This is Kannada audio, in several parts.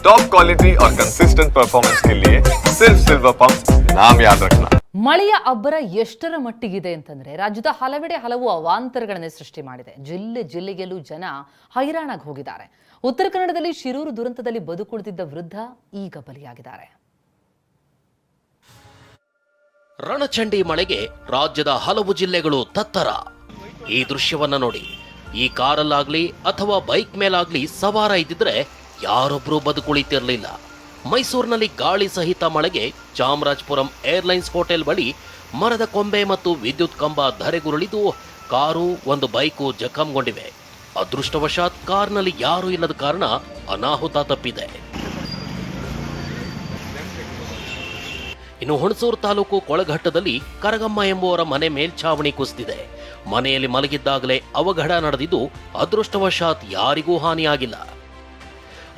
टॉप क्वालिटी और कंसिस्टेंट परफॉर्मेंस के लिए सिर्फ सिल्वर पंप नाम याद रखना ಮಳೆಯ ಅಬ್ಬರ ಎಷ್ಟರ ಮಟ್ಟಿಗಿದೆ ಅಂತಂದ್ರೆ ರಾಜ್ಯದ ಹಲವೆಡೆ ಹಲವು ಅವಾಂತರಗಳನ್ನು ಸೃಷ್ಟಿ ಮಾಡಿದೆ ಜಿಲ್ಲೆ ಜಿಲ್ಲೆಯಲ್ಲೂ ಜನ ಹೈರಾಣಾಗಿ ಹೋಗಿದ್ದಾರೆ ಉತ್ತರ ಕನ್ನಡದಲ್ಲಿ ಶಿರೂರು ದುರಂತದಲ್ಲಿ ಬದುಕುಳಿದಿದ್ದ ವೃದ್ಧ ಈಗ ಬಲಿಯಾಗಿದ್ದಾರೆ ರಣಚಂಡಿ ಮಳೆಗೆ ರಾಜ್ಯದ ಹಲವು ಜಿಲ್ಲೆಗಳು ತತ್ತರ ಈ ದೃಶ್ಯವನ್ನ ನೋಡಿ ಈ ಕಾರಲ್ಲಾಗ್ಲಿ ಅಥವಾ ಬೈಕ್ ಮೇಲಾಗ್ಲಿ ಸವಾರ ಇದ್ದಿದ್ರೆ ಯಾರೊಬ್ರು ಬದುಕುಳಿತಿರಲಿಲ್ಲ. ಮೈಸೂರಿನಲ್ಲಿ ಗಾಳಿ ಸಹಿತ ಮಳೆಗೆ ಚಾಮರಾಜಪುರಂ ಏರ್ಲೈನ್ಸ್ ಹೋಟೆಲ್ ಬಳಿ ಮರದ ಕೊಂಬೆ ಮತ್ತು ವಿದ್ಯುತ್ ಕಂಬ ಧರೆಗುರುಳಿದು ಕಾರು, ಒಂದು ಬೈಕು ಜಖಂಗೊಂಡಿವೆ. ಅದೃಷ್ಟವಶಾತ್ ಕಾರ್ನಲ್ಲಿ ಯಾರೂ ಇಲ್ಲದ ಕಾರಣ ಅನಾಹುತ ತಪ್ಪಿದೆ. ಇನ್ನು ಹುಣಸೂರು ತಾಲೂಕು ಕೊಳಘಟ್ಟದಲ್ಲಿ ಕರಗಮ್ಮ ಎಂಬುವರ ಮನೆ ಮೇಲ್ಛಾವಣಿ ಕುಸಿದಿದೆ. ಮನೆಯಲ್ಲಿ ಮಲಗಿದ್ದಾಗಲೇ ಅವಘಡ ನಡೆದಿದ್ದು ಅದೃಷ್ಟವಶಾತ್ ಯಾರಿಗೂ ಹಾನಿಯಾಗಿಲ್ಲ.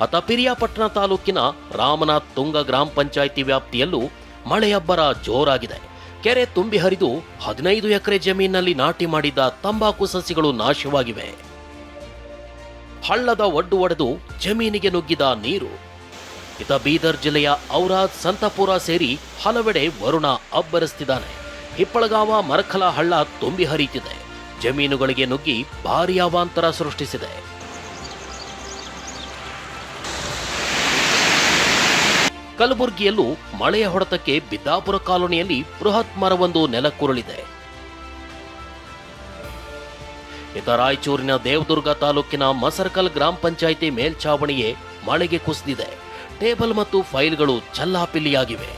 ಅತ ಪಿರಿಯಾಪಟ್ಟಣ ತಾಲೂಕಿನ ರಾಮನಾಥ್ ತುಂಗ ಗ್ರಾಮ ಪಂಚಾಯಿತಿ ವ್ಯಾಪ್ತಿಯಲ್ಲೂ ಮಳೆಯಬ್ಬರ ಜೋರಾಗಿದೆ. ಕೆರೆ ತುಂಬಿ ಹರಿದು ಹದಿನೈದು ಎಕರೆ ಜಮೀನಿನಲ್ಲಿ ನಾಟಿ ಮಾಡಿದ್ದ ತಂಬಾಕು ಸಸಿಗಳು ನಾಶವಾಗಿವೆ. ಹಳ್ಳದ ಒಡ್ಡು ಒಡೆದು ಜಮೀನಿಗೆ ನುಗ್ಗಿದ ನೀರು. ಇತ ಬೀದರ್ ಜಿಲ್ಲೆಯ ಔರಾದ್ ಸಂತಪುರ ಸೇರಿ ಹಲವೆಡೆ ವರುಣ ಅಬ್ಬರಿಸ್ತಿದ್ದಾನೆ. ಹಿಪ್ಪಳಗಾವ ಮರಕಲ ಹಳ್ಳ ತುಂಬಿ ಹರಿಯುತ್ತಿದೆ. ಜಮೀನುಗಳಿಗೆ ನುಗ್ಗಿ ಭಾರೀ ಅವಾಂತರ ಸೃಷ್ಟಿಸಿದೆ. ಕಲಬುರಗಿಯಲ್ಲೂ ಮಳೆಯ ಹೊಡೆತಕ್ಕೆ ಬಿದ್ದಾಪುರ ಕಾಲೋನಿಯಲ್ಲಿ ಬೃಹತ್ ಮರವೊಂದು ನೆಲಕ್ಕುರುಳಿದೆ ಇತ ರಾಯಚೂರಿನ ದೇವದುರ್ಗ ತಾಲೂಕಿನ ಮಸರ್ಕಲ್ ಗ್ರಾಮ ಪಂಚಾಯಿತಿ ಮೇಲ್ಛಾವಣಿಯೇ ಮಳೆಗೆ ಕುಸಿದಿದೆ. ಟೇಬಲ್ ಮತ್ತು ಫೈಲ್ಗಳು ಚಲ್ಲಾಪಿಲ್ಲಿಯಾಗಿವೆ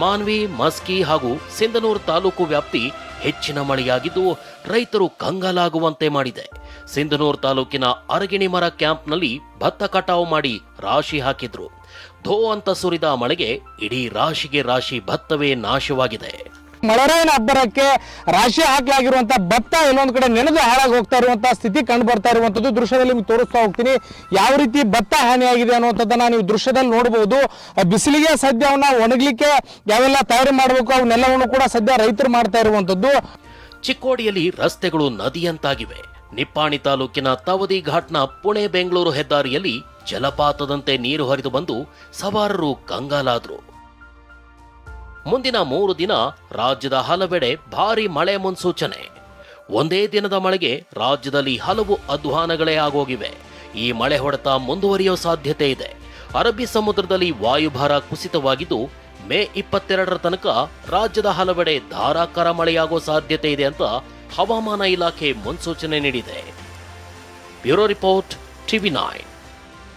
ಮಾನ್ವಿ, ಮಸ್ಕಿ ಹಾಗೂ ಸಿಂಧನೂರು ತಾಲೂಕು ವ್ಯಾಪ್ತಿ ಹೆಚ್ಚಿನ ಮಳೆಯಾಗಿದ್ದು ರೈತರು ಕಂಗಾಲಾಗುವಂತೆ ಮಾಡಿದೆ. ಸಿಂಧನೂರು ತಾಲೂಕಿನ ಅರಗಿಣಿ ಮರ ಕ್ಯಾಂಪ್ನಲ್ಲಿ ಭತ್ತ ಕಟಾವು ಮಾಡಿ ರಾಶಿ ಹಾಕಿದ್ರು. ಧೋ ಅಂತ ಸುರಿದ ಮಳೆಗೆ ಇಡೀ ರಾಶಿಗೆ ರಾಶಿ ಭತ್ತವೇ ನಾಶವಾಗಿದೆ. ಮಳೆರಾಯನ ಅಬ್ಬರಕ್ಕೆ ರಾಶಿ ಹಾಕಲಾಗಿರುವಂತ ಭತ್ತ ಇನ್ನೊಂದು ಕಡೆ ನೆನೆದು ಹಾಳಾಗಿ ಹೋಗ್ತಾ ಇರುವಂತಹ ಸ್ಥಿತಿ ಕಂಡು ಬರ್ತಾ ಇರುವಂತದ್ದು. ದೃಶ್ಯದಲ್ಲಿ ನಿಮ್ಗೆ ತೋರಿಸ್ತಾ ಹೋಗ್ತೀನಿ. ಯಾವ ರೀತಿ ಭತ್ತ ಹಾನಿಯಾಗಿದೆ ಅನ್ನುವಂಥದ್ದನ್ನ ನೀವು ದೃಶ್ಯದಲ್ಲಿ ನೋಡಬಹುದು ಬಿಸಿಲಿಗೆ ಸದ್ಯ ಅವನ್ನ ಒಣಗಲಿಕ್ಕೆ ಯಾವೆಲ್ಲ ತಯಾರಿ ಮಾಡಬೇಕು, ಅವನ್ನೆಲ್ಲವನ್ನು ಕೂಡ ಸದ್ಯ ರೈತರು ಮಾಡ್ತಾ ಇರುವಂತದ್ದು. ಚಿಕ್ಕೋಡಿಯಲ್ಲಿ ರಸ್ತೆಗಳು ನದಿಯಂತಾಗಿವೆ. ನಿಪ್ಪಾಣಿ ತಾಲೂಕಿನ ತವದಿ ಘಾಟ್ನ ಪುಣೆ ಬೆಂಗಳೂರು ಹೆದ್ದಾರಿಯಲ್ಲಿ ಜಲಪಾತದಂತೆ ನೀರು ಹರಿದು ಬಂದು ಸವಾರರು ಕಂಗಾಲಾದ್ರು. ಮುಂದಿನ ಮೂರು ದಿನ ರಾಜ್ಯದ ಹಲವೆಡೆ ಭಾರಿ ಮಳೆ ಮುನ್ಸೂಚನೆ. ಒಂದೇ ದಿನದ ಮಳೆಗೆ ರಾಜ್ಯದಲ್ಲಿ ಹಲವು ಅಧ್ವಾನಗಳೇ ಆಗೋಗಿವೆ. ಈ ಮಳೆ ಹೊಡೆತ ಮುಂದುವರಿಯೋ ಸಾಧ್ಯತೆ ಇದೆ. ಅರಬ್ಬಿ ಸಮುದ್ರದಲ್ಲಿ ವಾಯುಭಾರ ಕುಸಿತವಾಗಿದ್ದು, ಮೇ ಇಪ್ಪತ್ತೆರಡರ ತನಕ ರಾಜ್ಯದ ಹಲವೆಡೆ ಧಾರಾಕಾರ ಮಳೆಯಾಗೋ ಸಾಧ್ಯತೆ ಇದೆ ಅಂತ ಹವಾಮಾನ ಇಲಾಖೆ ಮುನ್ಸೂಚನೆ ನೀಡಿದೆ. Bureau report, TV nine.